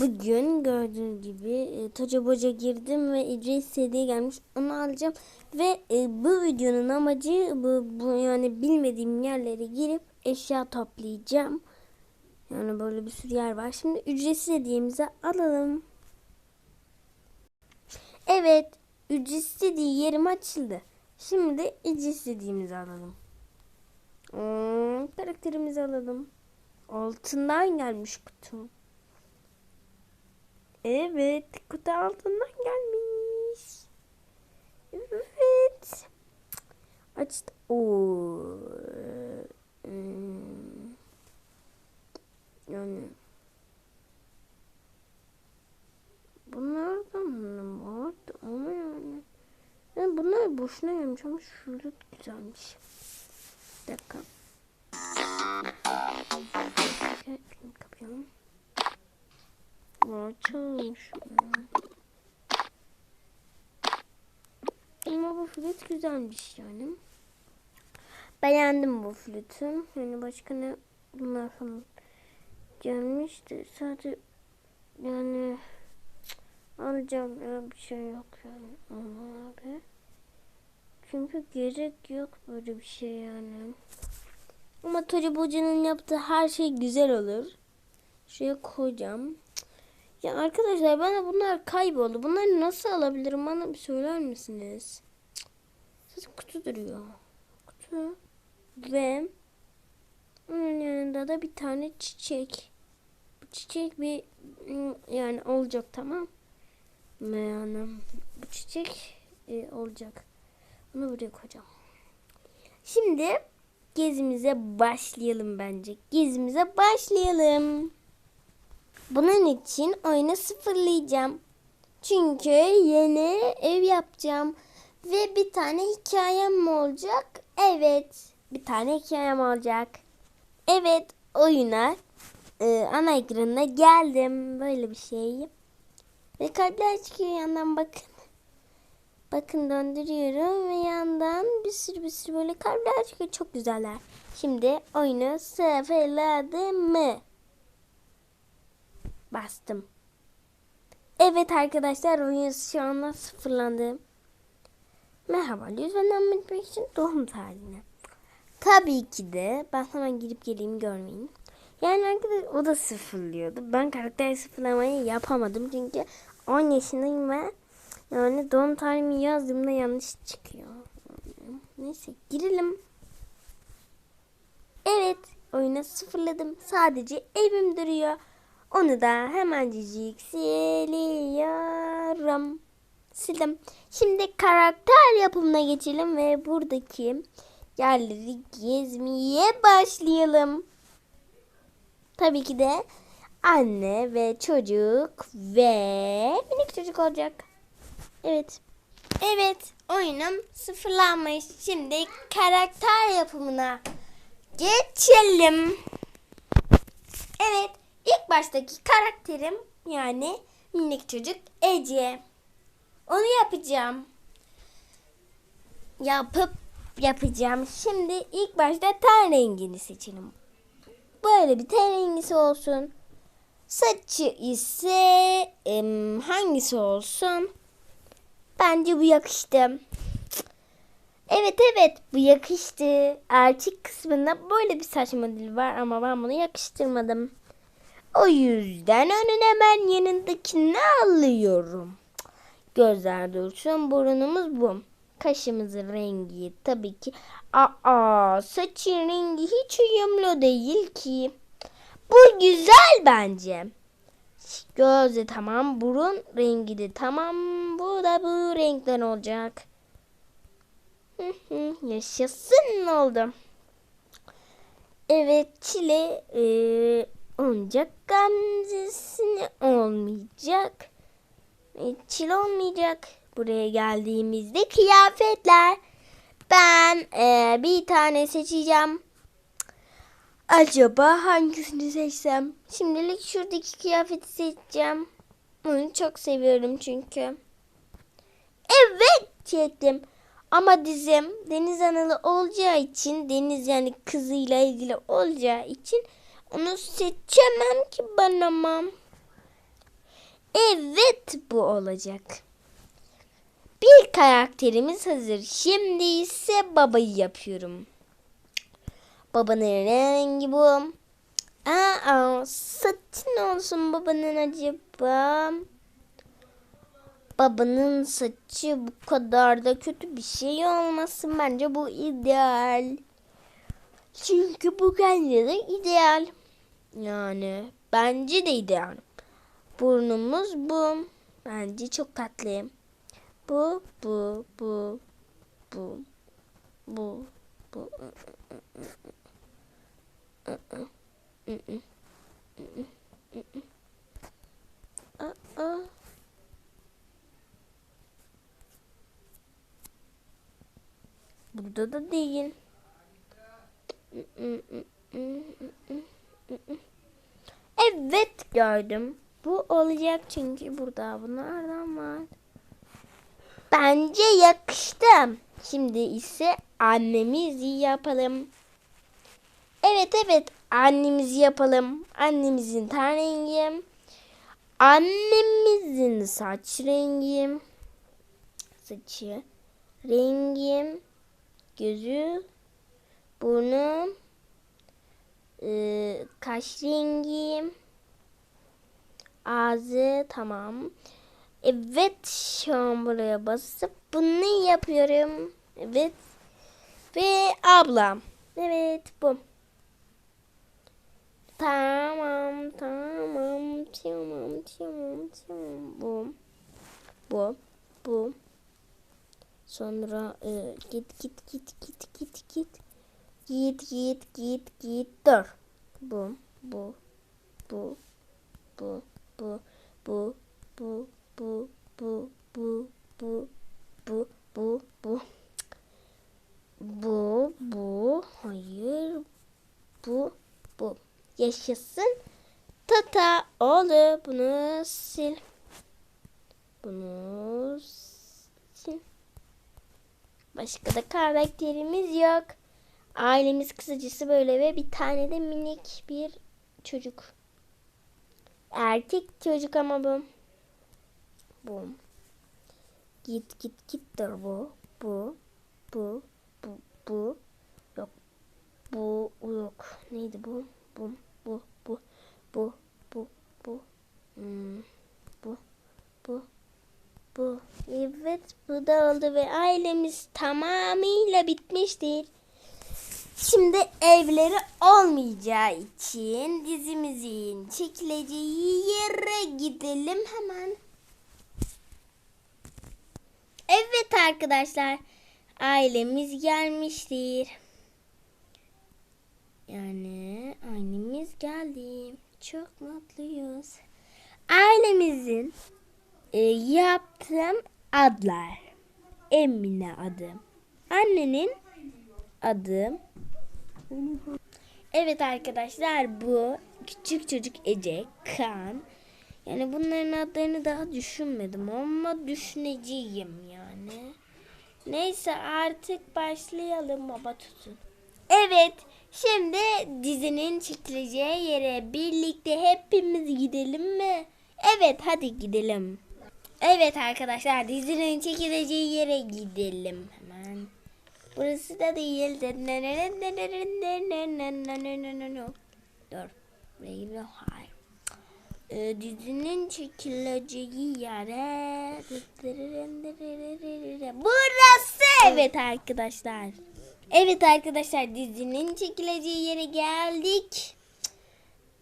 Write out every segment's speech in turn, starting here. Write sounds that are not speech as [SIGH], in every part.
Bugün gördüğünüz gibi e, Toca Boca girdim ve İdris hediye gelmiş. Onu alacağım ve e, bu videonun amacı bu, bu yani bilmediğim yerlere girip eşya toplayacağım. Yani böyle bir sürü yer var. Şimdi ücretsiz hediyemizi alalım. Evet, ücretsiz hediye yerim açıldı. Şimdi ücretsiz hediyemizi alalım. Hmm, karakterimizi alalım. Altından gelmiş kutu. Evet, kutu altından gelmiş. Evet. Açtı. Oo. Hmm. Yani bunlardan mı vardı ama yani. yani bunlar boşuna gelmiş ama şurada güzelmiş. Bir dakika. Kapayalım. Açılmış. Ama bu flüt güzelmiş yani. Beğendim bu flütü. Yani başka ne bunlar falan gelmişti. Sadece yani alacağım ya bir şey yok yani. Ama abi. Çünkü gerek yok böyle bir şey yani. Ama Tori Boca'nın yaptığı her şey güzel olur. Şuraya koyacağım. Ya arkadaşlar bana bunlar kayboldu. Bunları nasıl alabilirim bana bir söyler misiniz? Sadece kutu duruyor. Kutu. Ve onun yanında da bir tane çiçek. Bu çiçek bir yani olacak tamam? Yani bu çiçek e, olacak. Onu buraya koyacağım. Şimdi gezimize başlayalım bence. Gezimize başlayalım. Bunun için oyunu sıfırlayacağım. Çünkü yeni ev yapacağım. Ve bir tane hikayem mi olacak? Evet. Bir tane hikayem olacak. Evet oyuna e, ana ekranına geldim. Böyle bir şey. Ve kalpler çıkıyor yandan bakın. Bakın döndürüyorum ve yandan bir sürü bir sürü böyle kalpler çıkıyor. Çok güzeller. Şimdi oyunu sıfırladım mı? Bastım. Evet arkadaşlar oyun şu anda sıfırlandı. Merhaba lütfen devam için doğum tarihine. Tabii ki de ben hemen girip geleyim görmeyin. Yani arkadaşlar o da sıfırlıyordu. Ben karakter sıfırlamayı yapamadım çünkü 10 yaşındayım ve yani doğum tarihimi yazdığımda yanlış çıkıyor. Neyse girelim. Evet oyunu sıfırladım. Sadece evim duruyor. Onu da hemencik siliyorum. Sildim. Şimdi karakter yapımına geçelim ve buradaki yerleri gezmeye başlayalım. Tabii ki de anne ve çocuk ve minik çocuk olacak. Evet. Evet oyunum sıfırlanmış. Şimdi karakter yapımına geçelim. Evet ilk baştaki karakterim yani minik çocuk Ece. Onu yapacağım. Yapıp yapacağım. Şimdi ilk başta ten rengini seçelim. Böyle bir ten rengisi olsun. Saçı ise em, hangisi olsun? Bence bu yakıştı. Evet evet bu yakıştı. Erkek kısmında böyle bir saç modeli var ama ben bunu yakıştırmadım. O yüzden önüne ben yanındakini alıyorum. Gözler dursun burnumuz bu. Kaşımızın rengi tabii ki. Aa saçın rengi hiç uyumlu değil ki. Bu güzel bence. Göz tamam. Burun rengi de tamam. Bu da bu renkten olacak. Yaşasın oldu. Evet çile e, olacak. Gamzesini olmayacak. E, çile olmayacak. Buraya geldiğimizde kıyafetler. Ben e, bir tane seçeceğim. Acaba hangisini seçsem? Şimdilik şuradaki kıyafeti seçeceğim. Onu çok seviyorum çünkü. Evet çektim. Ama dizim deniz analı olacağı için deniz yani kızıyla ilgili olacağı için onu seçemem ki ben ama. Evet bu olacak. Bir karakterimiz hazır. Şimdi ise babayı yapıyorum. Babanın rengi bu. Aa, saçı ne olsun babanın acaba? Babanın saçı bu kadar da kötü bir şey olmasın. Bence bu ideal. Çünkü bu de ideal. Yani bence de ideal. Burnumuz bu. Bence çok tatlı. Bu, bu, bu, bu, bu, bu. Aa. Burada da değil. Evet gördüm. Bu olacak çünkü burada bunlardan var. Bence yakıştı. Şimdi ise annemizi yapalım. Evet evet annemizi yapalım. Annemizin ten rengi. Annemizin saç rengi. Saçı rengi. Gözü. Burnu. e, kaş rengi. Ağzı tamam. Evet şu an buraya basıp bunu yapıyorum. Evet. Ve ablam. Evet bu. Tamam tamam tamam tamam tamam bu. Bu. Bu. Sonra e, git git git git git git. Git git git git dur. Bu. Bu. Bu. Bu. Bu. Bu. Bu bu bu bu bu bu bu bu bu bu hayır bu bu yaşasın tata oldu bunu sil bunu sil başka da karakterimiz yok ailemiz kısacası böyle ve bir tane de minik bir çocuk erkek çocuk ama bu bu. Git git gittir bu. Bu. Bu. Bu. Bu. Yok. Bu yok. Neydi bu? Bu. Bu. Bu. Bu. Bu. Bu. Hmm. Bu. Bu. Bu. Evet bu da oldu ve ailemiz tamamıyla bitmiştir. Şimdi evleri olmayacağı için dizimizin çekileceği yere gidelim hemen. Evet arkadaşlar. Ailemiz gelmiştir. Yani ailemiz geldi. Çok mutluyuz. Ailemizin e, yaptığım adlar. Emine adı. Annenin adı. Evet arkadaşlar bu küçük çocuk Ece, Kan. Yani bunların adlarını daha düşünmedim ama düşüneceğim yani. Neyse artık başlayalım baba tutun. Evet şimdi dizinin çekileceği yere birlikte hepimiz gidelim mi? Evet hadi gidelim. Evet arkadaşlar dizinin çekileceği yere gidelim. Burası da değil. Dur. Buraya gidiyor. Hayır. Ee, dizinin çekileceği yere burası evet arkadaşlar evet arkadaşlar dizinin çekileceği yere geldik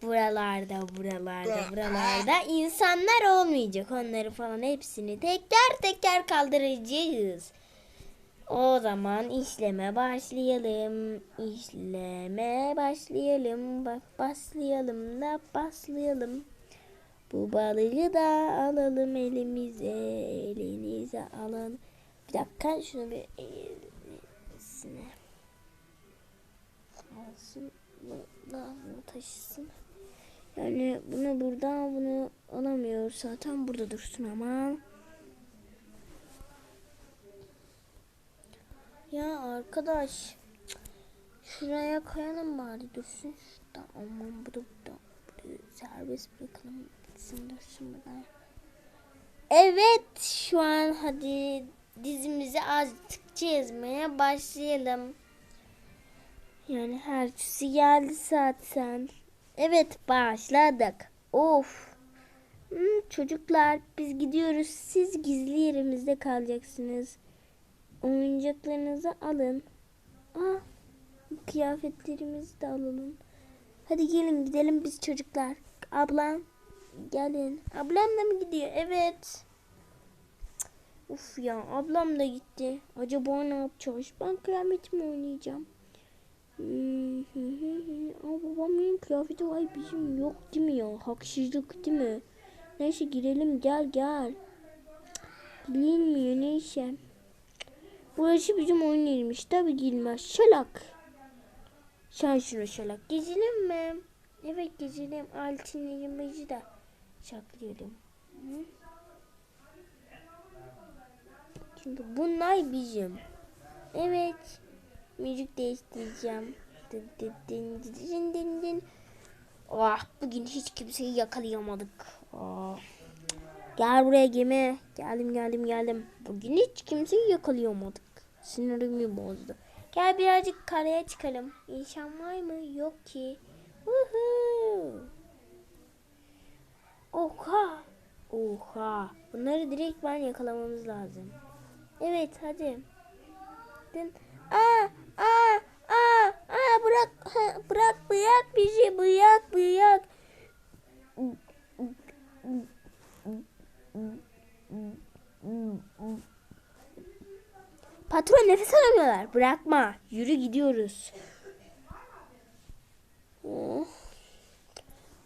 buralarda buralarda buralarda insanlar olmayacak onları falan hepsini teker teker kaldıracağız o zaman işleme başlayalım. İşleme başlayalım. Bak başlayalım da başlayalım. Bu balığı da alalım elimize. Elinize alın. Bir dakika şunu bir elisine. Alsın. Bunu taşısın. Yani bunu buradan bunu alamıyoruz. Zaten burada dursun ama. Ya arkadaş. Şuraya koyalım bari dursun şurada. Aman bu da burada. Serbest bırakalım. Gitsin dursun burada. Evet şu an hadi dizimizi azıcık çizmeye başlayalım. Yani herkesi geldi zaten. Evet başladık. Of. Hmm, çocuklar biz gidiyoruz. Siz gizli yerimizde kalacaksınız. Oyuncaklarınızı alın. Aa, kıyafetlerimizi de alalım. Hadi gelin gidelim biz çocuklar. Ablam gelin. Ablam da mı gidiyor? Evet. Uf ya ablam da gitti. Acaba ne yapacağız? Ben kıyametimi oynayacağım. Hmm. [LAUGHS] Ama babamın kıyafeti var bizim yok değil mi ya? Haksızlık değil mi? Neyse girelim gel gel. Bilinmiyor neyse. Burası bizim oyun yerimiz. Tabi girmez. Şalak. Sen şunu şalak. Gezelim mi? Evet gezelim. Altın elimizi de saklayalım. Hı? Şimdi bunlar bizim. Evet. Müzik değiştireceğim. Dın dın dın dın dın dın. Ah bugün hiç kimseyi yakalayamadık. Ah. Gel buraya gemi. Geldim geldim geldim. Bugün hiç kimseyi yakalayamadık. Sinirimi bozdu. Gel birazcık karaya çıkalım. İnsan var mı? Yok ki. Uhu. Oha. Oha. Bunları direkt ben yakalamamız lazım. Evet hadi. Dın. Aa, aa, aa, aa, bırak, bırak, bırak bizi, bırak. Nefes alamıyorlar. Bırakma. Yürü gidiyoruz. Oh.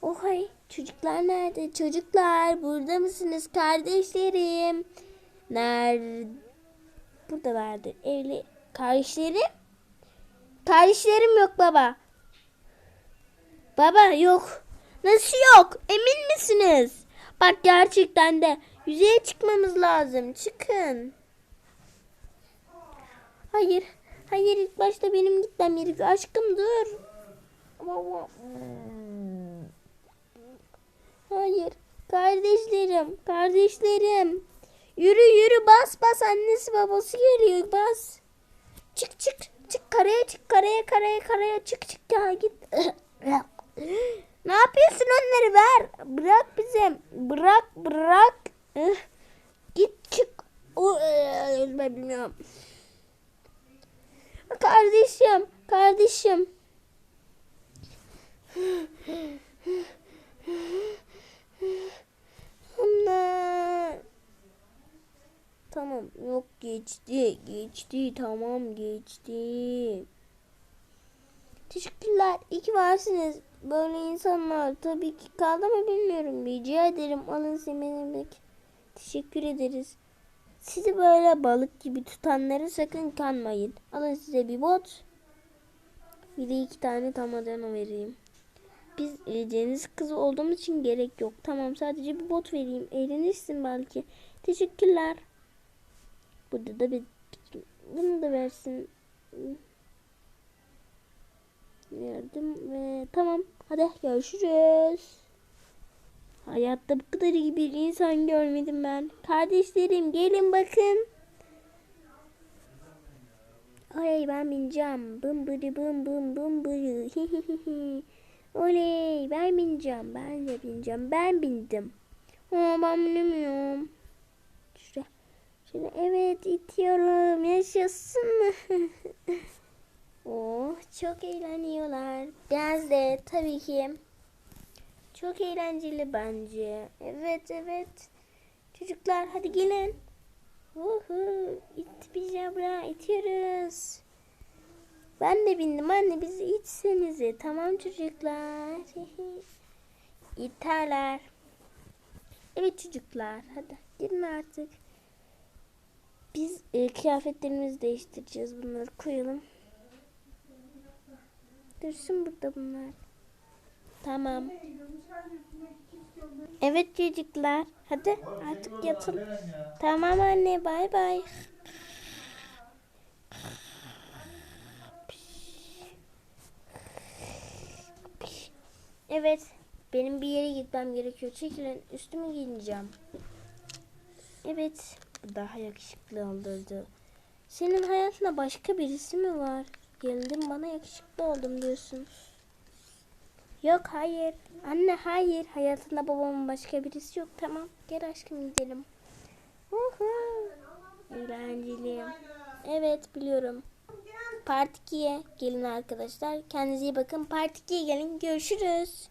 Oh. Çocuklar nerede? Çocuklar burada mısınız kardeşlerim? Nerede? Buradalardır. Evli kardeşlerim? Kardeşlerim yok baba. Baba yok. Nasıl yok? Emin misiniz? Bak gerçekten de yüzeye çıkmamız lazım. Çıkın. Hayır. Hayır ilk başta benim gitmem gerekiyor. Aşkım dur. Hayır. Kardeşlerim. Kardeşlerim. Yürü yürü bas bas. Annesi babası geliyor bas. Çık çık. Çık karaya çık karaya karaya karaya çık çık ya git. ne yapıyorsun onları ver. Bırak bize. Bırak bırak. Git çık. O, eh, ben bilmiyorum. Kardeşim, kardeşim. Anne. Tamam, yok geçti, geçti, tamam geçti. Teşekkürler, iyi ki varsınız. Böyle insanlar tabii ki kaldı mı bilmiyorum. Rica ederim, alın semenemek. Teşekkür ederiz. Sizi böyle balık gibi tutanlara sakın kanmayın. Alın size bir bot. Bir de iki tane tamadana vereyim. Biz e, deniz kızı olduğumuz için gerek yok. Tamam sadece bir bot vereyim. Eğlenirsin belki. Teşekkürler. Burada da bir bunu da versin. Verdim ve tamam. Hadi görüşürüz. Hayatta bu kadar iyi bir insan görmedim ben. Kardeşlerim gelin bakın. Oley ben bineceğim. Bım bırı bım bım bım bırı. [LAUGHS] Oley ben bineceğim. Ben de bineceğim. Ben bindim. Ama ben binemiyorum. Şuraya. Şöyle evet itiyorum. Yaşasın. [LAUGHS] oh çok eğleniyorlar. Biraz de tabii ki. Çok eğlenceli bence. Evet evet. Çocuklar hadi gelin. Uhu, it pijabra itiyoruz. Ben de bindim anne bizi itsenize. Tamam çocuklar. [LAUGHS] İterler. Evet çocuklar hadi gelin artık. Biz e, kıyafetlerimizi değiştireceğiz. Bunları koyalım. Dursun burada bunlar. Tamam. Evet çocuklar. Hadi artık yatın. Tamam anne bay bay. Evet. Benim bir yere gitmem gerekiyor. Çekilin üstümü giyineceğim. Evet. Daha yakışıklı olurdu. Senin hayatında başka birisi mi var? Geldin bana yakışıklı oldum diyorsun. Yok hayır. Anne hayır. Hayatında babamın başka birisi yok. Tamam. Gel aşkım gidelim. Uhu. Eğlenceli. Evet biliyorum. Part 2'ye gelin arkadaşlar. Kendinize iyi bakın. Part 2'ye gelin. Görüşürüz.